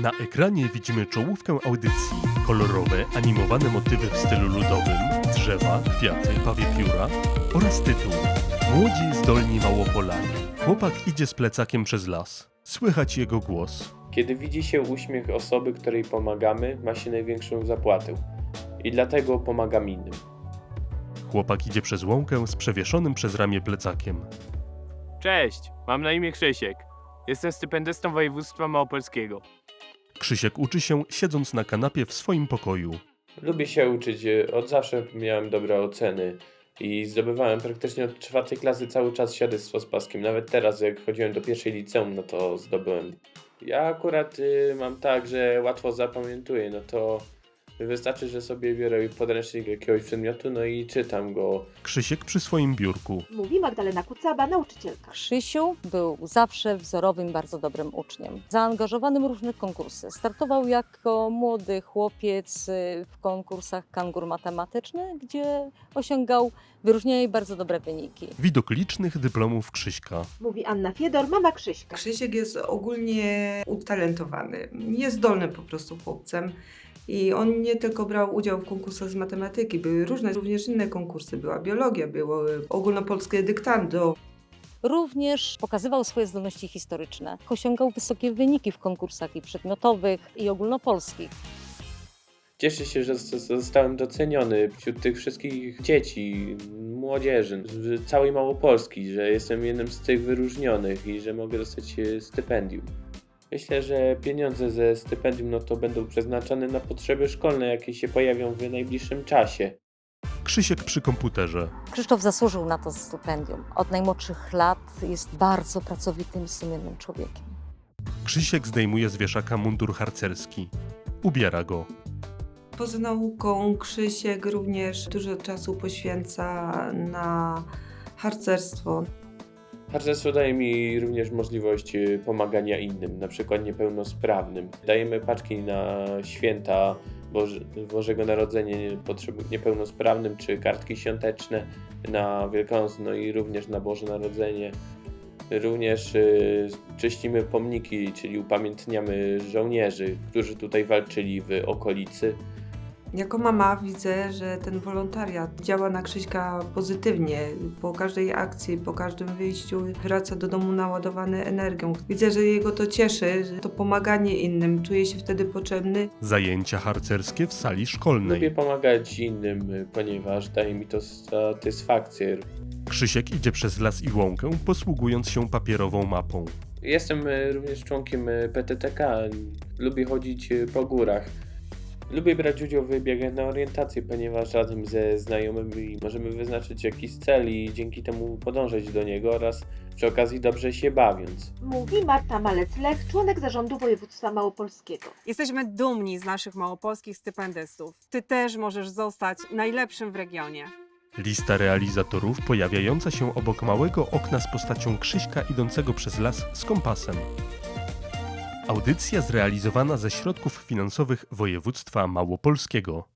Na ekranie widzimy czołówkę audycji. Kolorowe, animowane motywy w stylu ludowym, drzewa, kwiaty, pawie pióra oraz tytuł Młodzi zdolni Małopolanie. Chłopak idzie z plecakiem przez las. Słychać jego głos. Kiedy widzi się uśmiech osoby, której pomagamy, ma się największą zapłatę. I dlatego pomagam innym. Chłopak idzie przez łąkę z przewieszonym przez ramię plecakiem. Cześć, mam na imię Krzysiek. Jestem stypendystą województwa małopolskiego. Krzysiek uczy się siedząc na kanapie w swoim pokoju. Lubię się uczyć, e, od zawsze miałem dobre oceny i zdobywałem praktycznie od czwartej klasy cały czas świadectwo z paskiem. Nawet teraz, jak chodziłem do pierwszej liceum, no to zdobyłem. Ja akurat y, mam tak, że łatwo zapamiętuję, no to wystarczy, że sobie biorę podręcznik jakiegoś przedmiotu, no i czytam go. Krzysiek przy swoim biurku. Mówi Magdalena Kucaba, nauczycielka. Krzysiu był zawsze wzorowym, bardzo dobrym uczniem. Zaangażowanym w różne konkursy. Startował jako młody chłopiec y, w konkursach kangur matematyczny, gdzie osiągał wyróżnienia i bardzo dobre wyniki. Widok licznych dyplomów Krzyśka. Mówi Anna Fiedor, mama Krzyśka. Krzysiek jest ogólnie utalentowany. Jest zdolnym po prostu chłopcem. I on nie tylko brał udział w konkursach z matematyki, były różne, również inne konkursy. Była biologia, było ogólnopolskie dyktando. Również pokazywał swoje zdolności historyczne. Osiągał wysokie wyniki w konkursach i przedmiotowych, i ogólnopolskich. Cieszę się, że zostałem doceniony wśród tych wszystkich dzieci, młodzieży, całej Małopolski, że jestem jednym z tych wyróżnionych i że mogę dostać stypendium. Myślę, że pieniądze ze stypendium no to będą przeznaczone na potrzeby szkolne, jakie się pojawią w najbliższym czasie. Krzysiek przy komputerze. Krzysztof zasłużył na to stypendium. Od najmłodszych lat jest bardzo pracowitym i sumiennym człowiekiem. Krzysiek zdejmuje z wieszaka mundur harcerski. Ubiera go. Poza nauką Krzysiek również dużo czasu poświęca na harcerstwo. Harcerstwo daje mi również możliwość e, pomagania innym, na przykład niepełnosprawnym. Dajemy paczki na święta Boże, Bożego Narodzenia niepełnosprawnym, czy kartki świąteczne na Wielkanoc, no i również na Boże Narodzenie. Również y, czyścimy pomniki, czyli upamiętniamy żołnierzy, którzy tutaj walczyli w okolicy. Jako mama widzę, że ten wolontariat działa na Krzyśka pozytywnie. Po każdej akcji, po każdym wyjściu wraca do domu naładowany energią. Widzę, że jego to cieszy, że to pomaganie innym, czuje się wtedy potrzebny. Zajęcia harcerskie w sali Lubię szkolnej. pomagać innym, ponieważ daje mi to satysfakcję. Krzysiek idzie przez las i łąkę, posługując się papierową mapą. Jestem e, również członkiem e, PTTK. Lubię chodzić e, po górach. Lubię brać udział w biegach na orientację, ponieważ razem ze znajomymi możemy wyznaczyć jakiś cel i dzięki temu podążać do niego oraz przy okazji dobrze się bawiąc. Mówi Marta Malec-Lech, członek zarządu województwa małopolskiego. Jesteśmy dumni z naszych małopolskich stypendystów. Ty też możesz zostać najlepszym w regionie. Lista realizatorów pojawiająca się obok małego okna z postacią Krzyśka idącego przez las z kompasem. Audycja zrealizowana ze środków finansowych województwa małopolskiego.